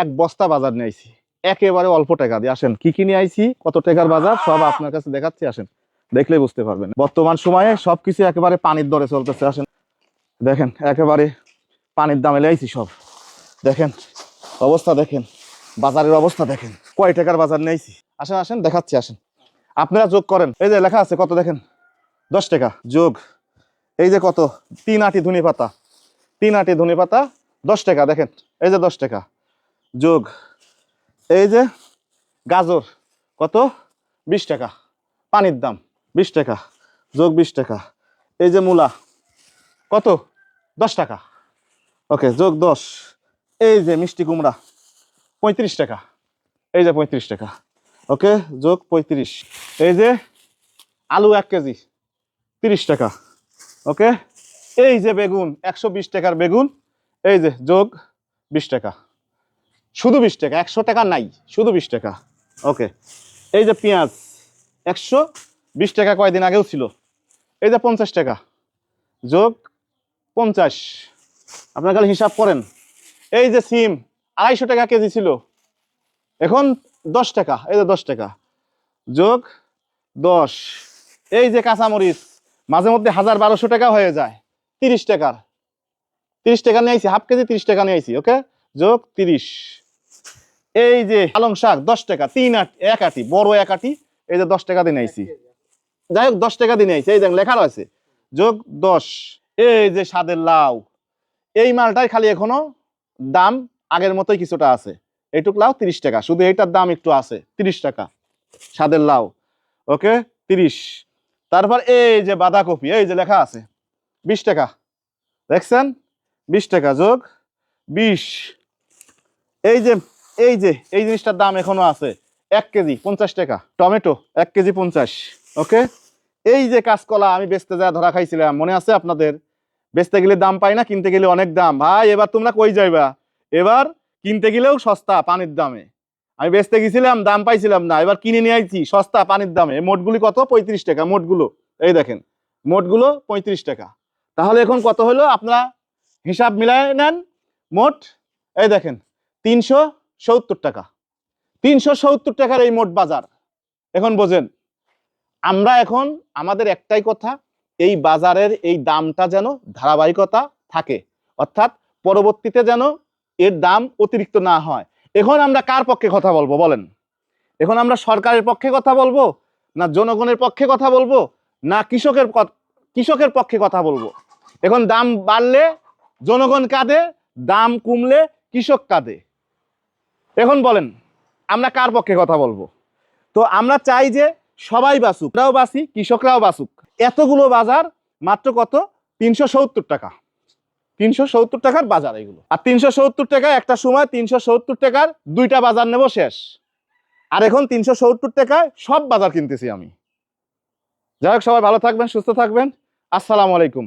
এক বস্তা বাজার নিয়ে আইছি। একেবারে অল্প টাকা দিয়ে। আসেন, কি কি নিয়ে আইছি, কত টাকার বাজার, সব আপনার কাছে দেখাচ্ছি, আসেন। দেখলে বুঝতে পারবেন। বর্তমান সময়ে সবকিছু একেবারে পানির দরে চলতেছে, আসেন। দেখেন, একেবারে পানির দামে লাইছি সব। দেখেন, অবস্থা দেখেন, বাজারের অবস্থা দেখেন। কয় টাকার বাজার নিয়েছি আসেন আসেন, দেখাচ্ছি, আসেন। আপনারা যোগ করেন। এই যে লেখা আছে, কত দেখেন? দশ টাকা, যোগ। এই যে কত? তিন আটি ধনে পাতা তিন আটি ধনে পাতা দশ টাকা, দেখেন। এই যে দশ টাকা। যোগ। এই যে গাজর, কত? বিশ টাকা। পানির দাম, বিশ টাকা। যোগ বিশ টাকা। এই যে মূলা, কত? দশ টাকা। ওকে, যোগ দশ। এই যে মিষ্টি কুমড়া, পঁয়ত্রিশ টাকা। এই যে পঁয়ত্রিশ টাকা। ওকে, যোগ পঁয়ত্রিশ। এই যে আলু এক কেজি, তিরিশ টাকা। ওকে, এই যে বেগুন, একশো বিশ টাকার বেগুন। এই যে যোগ বিশ টাকা। শুধু বিশ টাকা, একশো টাকা নাই, শুধু বিশ টাকা। ওকে এই যে পেঁয়াজ, একশো বিশ টাকা কয়দিন আগেও ছিল। এই যে পঞ্চাশ টাকা, যোগ পঞ্চাশ। আপনার কালে হিসাব করেন। এই যে সিম, আড়াইশো টাকা কেজি ছিল। এখন দশ টাকা, এই যে দশ টাকা। যোগ দশ। এই যে কাঁচামরিচ, মাঝে মধ্যে হাজার বারোশো টাকা হয়ে যায়, তিরিশ টাকার। তিরিশ টাকা নিয়ে হাফ কেজি তিরিশ টাকা নিয়ে আইছি ওকে যোগ তিরিশ। এই যে পালং শাক দশ টাকা তিন আট এক আটি বড় এক আটি এই যে দশ টাকা দিয়ে নিয়ে আইছি যাই হোক দশ টাকা দিয়ে নিয়ে আইছি এই দেখেন লেখা রয়েছে যোগ দশ। এই যে স্বাদের লাউ। এই মালটাই খালি এখনও দাম আগের মতোই কিছুটা আছে। এইটুক লাউ তিরিশ টাকা। শুধু এইটার দাম একটু আছে তিরিশ টাকা। স্বাদের লাউ। ওকে তিরিশ। তারপর এই যে বাঁধাকপি এই যে লেখা আছে বিশ টাকা। দেখছেন? বিশ টাকা যোগ বিশ। এই যে এই যে, এই জিনিসটার দাম এখনও আছে। এক কেজি, পঞ্চাশ টাকা। টমেটো, এক কেজি পঞ্চাশ। ওকে? এই যে কাঁচকলা, আমি বেচতে যা ধরা খাইছিলাম, মনে আছে আপনাদের? বেচতে গেলে দাম পাই না, কিনতে গেলে অনেক দাম। ভাই, এবার তোমরা কই যাইবা? এবার কিনতে গেলেও সস্তা পানির দামে। আমি বেচতে গেছিলাম, দাম পাইছিলাম না। এবার কিনে নিয়ে আইছি, সস্তা পানির দামে। মোটগুলি কত? পঁয়ত্রিশ টাকা, মোটগুলো। এই দেখেন, মোটগুলো পঁয়ত্রিশ টাকা। তাহলে এখন কত হলো? আপনারা হিসাব মিলায় নেন। মোট, এই দেখেন, তিনশো সত্তর টাকা। তিনশো সত্তর টাকার এই মোট বাজার। এখন বোঝেন, আমরা এখন, আমাদের একটাই কথা, এই বাজারের এই দামটা যেন ধারাবাহিকতা থাকে। অর্থাৎ পরবর্তীতে যেন এর দাম অতিরিক্ত না হয়। এখন আমরা কার পক্ষে কথা বলব বলেন? এখন আমরা সরকারের পক্ষে কথা বলব? না জনগণের পক্ষে কথা বলব? না কৃষকের কৃষকের পক্ষে কথা বলব? এখন দাম বাড়লে জনগণ কাঁদে, দাম কমলে কৃষক কাঁদে। এখন বলেন, আমরা কার পক্ষে কথা বলব? তো আমরা চাই যে সবাই বাঁচুক, আমরাও বাঁচি, কৃষকরাও বাঁচুক। এতগুলো বাজার মাত্র কত? তিনশো সত্তর টাকা। তিনশো সত্তর টাকার বাজার এগুলো। আর তিনশো সত্তর টাকা একটা সময়, তিনশো সত্তর টাকার দুইটা বাজার নেব শেষ। আর এখন তিনশো সত্তর টাকায় সব বাজার কিনতেছি আমি। যাই হোক, সবাই ভালো থাকবেন, সুস্থ থাকবেন। আসসালামু আলাইকুম।